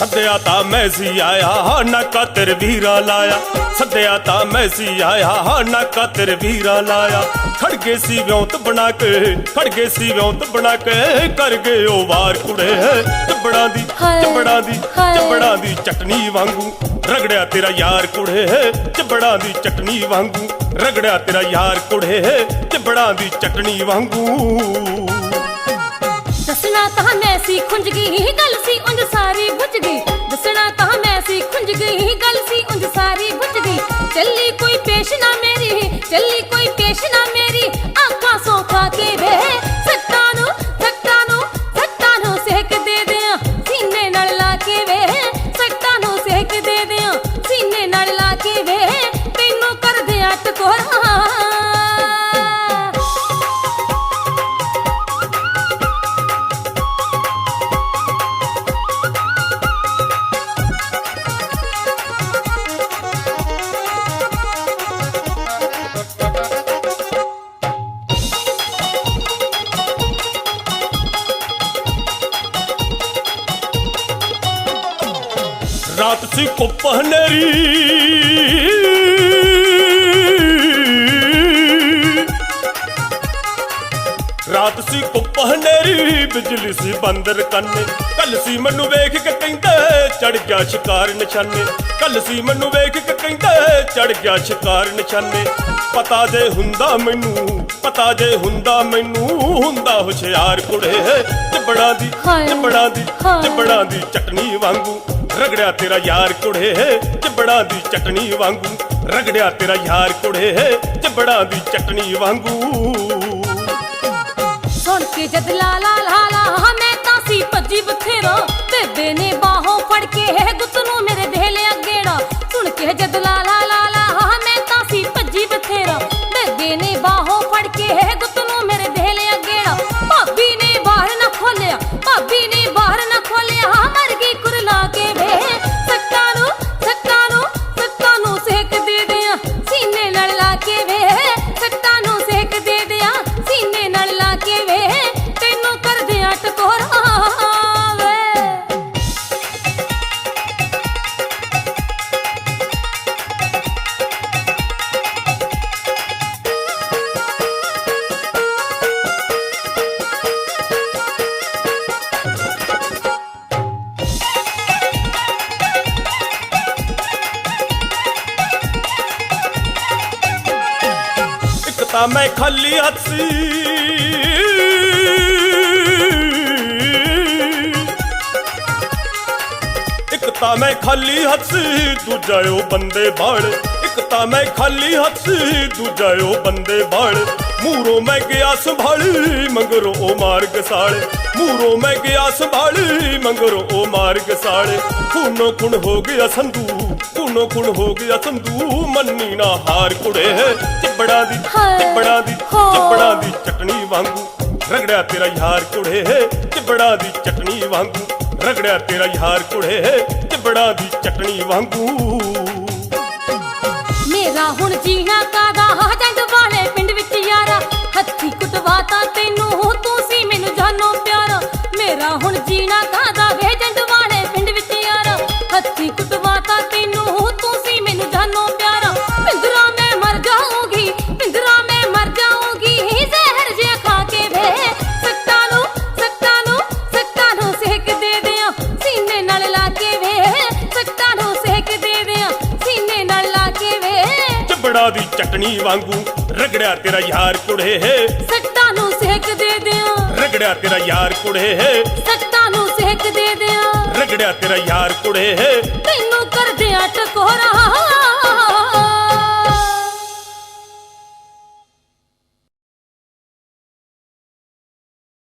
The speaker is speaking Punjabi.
ਸੱਦਿਆ ਤਾਂ ਮੈਂ ਸੀ ਆਇਆ ਨਾ ਕਾਤਰ ਵੀਰਾ ਲਾਇਆ। ਸੱਦਿਆ ਤਾਂ ਮੈਂ ਸੀ ਆਇਆ ਨਾ ਕਾਤਰ ਵੀਰਾ ਲਾਇਆ। ਖੜ ਗਏ ਸੀ ਵਿਉਂਤ ਬਣਾ ਕੇ ਖੜ ਗਏ ਸੀ ਵਿਉਂਤ ਬਣਾ ਕੇ ਕਰ ਗਏ ਉਹ ਵਾਰ ਕੁੜੇ। ਚੱਬੜਾਂ ਦੀ ਚੱਬੜਾਂ ਦੀ। ਚੱਬੜਾਂ ਦੀ ਚਟਨੀ ਵਾਂਗੂ ਰਗੜਿਆ ਤੇਰਾ ਯਾਰ ਕੁੜੇ। ਚੱਬੜਾਂ ਦੀ ਚਟਨੀ ਵਾਂਗੂ ਰਗੜਿਆ ਤੇਰਾ ਯਾਰ ਕੁੜੇ। ਚੱਬੜਾਂ ਦੀ ਚਟਨੀ ਵਾਂਗੂ ਤਾਂ ਮੈਂ ਸੀ ਖੁੰਝ ਗਈ ਗੱਲ ਸੀ ਉਂਝ ਸਾਰੀ ਬੁੱਝ ਗਈ ਕੁੱਪ ਹਨੇਰੀ ਰਾਤ ਸੀ ਕੁੱਪ ਹਨੇਰੀ ਬਿਜਲੀ ਸੀ ਬੰਦਰ ਕੰਨੇ। ਕੱਲ ਸੀ ਮੈਨੂੰ ਵੇਖ ਕੇ ਕਹਿੰਦਾ ਚੜ ਗਿਆ ਸ਼ਿਕਾਰ ਨਿਸ਼ਾਨੇ। ਕੱਲ ਸੀ ਮੈਨੂੰ ਵੇਖ ਕੇ ਕਹਿੰਦਾ ਚੜ ਗਿਆ ਸ਼ਿਕਾਰ ਨਿਸ਼ਾਨੇ। ਪਤਾ ਜੇ ਹੁੰਦਾ ਮੈਨੂੰ ਪਤਾ ਜੇ ਹੁੰਦਾ ਮੈਨੂੰ ਹੁੰਦਾ ਹੁਸ਼ਿਆਰ ਕੁੜੇ। ਚੱਬੜਾਂ ਦੀ। ਚੱਬੜਾਂ ਦੀ। ਚੱਬੜਾਂ ਦੀ ਚਟਨੀ ਵਾਂਗੂ। ਰਗੜਿਆ ਤੇਰਾ ਯਾਰ ਕੁੜੇ ਚੱਬੜਾਂ ਦੀ ਚਟਨੀ ਵਾਂਗੂ। ਰਗੜਿਆ ਤੇਰਾ ਯਾਰ ਕੁੜੇ ਚਬੜਾ ਦੀ ਚਟਣੀ ਵਾਂਗੂ। ਸੁਣ ਕੇ ਜਦ ਲਾ ਲਾ ਲਾ ਲਾ ਮੈਂ ਤਾਂ ਸੀ ਭੱਜੀ ਬਥੇਰਾ। ਬੇਬੇ ਨੇ ਬਾਹੋਂ ਫੜ ਕੇ, ਗੁੱਤ ਨੂੰ ਮੇਰੇ ਦੇ ਲਿਆ ਗੇੜਾ ਸੁਣ ਕੇ ਜਦ ਲਾ ਲਾ ਇੱਕ ਮੈਂ ਖਾਲੀ ਹੱਥ ਇੱਕ ਤਾਂ ਮੈਂ ਖਾਲੀ ਹੱਸੀ ਦੂਜਾ ਉਹ ਬੰਦੇ ਬਾੜ ਤਾਂ ਮੈਂ ਖਾਲੀ ਹੱਥ ਦੂਜਾ ਉਹ ਬੰਦੇ ਬਾੜ ਮੂਰੋਂ ਮੈਂ ਗਿਆ ਸੰਭਾਲੀ ਮੰਗਰੋਂ ਉਹ ਮਾਰ ਗਸਾਲੇ ਮੂਰੋਂ ਮੈਂ ਗਿਆ ਸੰਭਾਲੀ ਮੰਗਰੋਂ ਉਹ ਮਾਰ ਗਸਾਲੇ ਖੂਨੋ ਖੁਣ ਹੋ ਗਿਆ ਸੰਧੂ ਖੂਨੋ ਖੁਣ ਹੋ ਗਿਆ ਸੰਧੂ। ਮੰਨੀ ਨਾ ਹਾਰ ਕੁੜੇ ਚੱਬੜਾਂ ਦੀ। ਚੱਬੜਾਂ ਦੀ ਹਾਂ। ਚੱਬੜਾਂ ਦੀ ਚਟਣੀ ਵਾਂਗੂ। ਰਗੜਿਆ ਤੇਰਾ ਯਾਰ ਕੁੜੇ ਚੱਬੜਾਂ ਦੀ ਚਟਣੀ ਵਾਂਗੂ। ਰਗੜਿਆ ਤੇਰਾ ਯਾਰ ਕੁੜੇ ਚੱਬੜਾਂ ਦੀ ਚਟਣੀ ਵਾਂਗੂ। ਹੁਣ ਜੀਣਾ ਕਾਦਾ? ਜੰਡ ਵਾਲੇ ਪਿੰਡ ਵਿੱਚ ਯਾਰਾ। ਹੱਥੀ ਕੁਟਵਾ ਤਾਂ ਤੈਨੂੰ, ਤੂੰ ਸੀ ਮੈਨੂੰ ਜਾਨੋ ਪਿਆਰਾ। ਮੇਰਾ ਹੁਣ ਜੀਣਾ ਕਾਦਾ ਚੱਬੜਾਂ ਦੀ ਚਟਣੀ ਵਾਂਗੂ। ਰਗੜਿਆ ਤੇਰਾ ਯਾਰ ਕੁੜੇ ਸੱਟਾਂ ਨੂੰ ਸੇਕ ਦੇ ਦਿਆਂ। ਰਗੜਿਆ ਤੇਰਾ ਯਾਰ ਕੁੜੇ ਸੱਟਾਂ ਨੂੰ ਸੇਕ ਦੇ ਦਿਆਂ। ਰਗੜਿਆ ਤੇਰਾ ਯਾਰ ਕੁੜੇ ਤੈਨੂੰ ਟਕੋਰਾ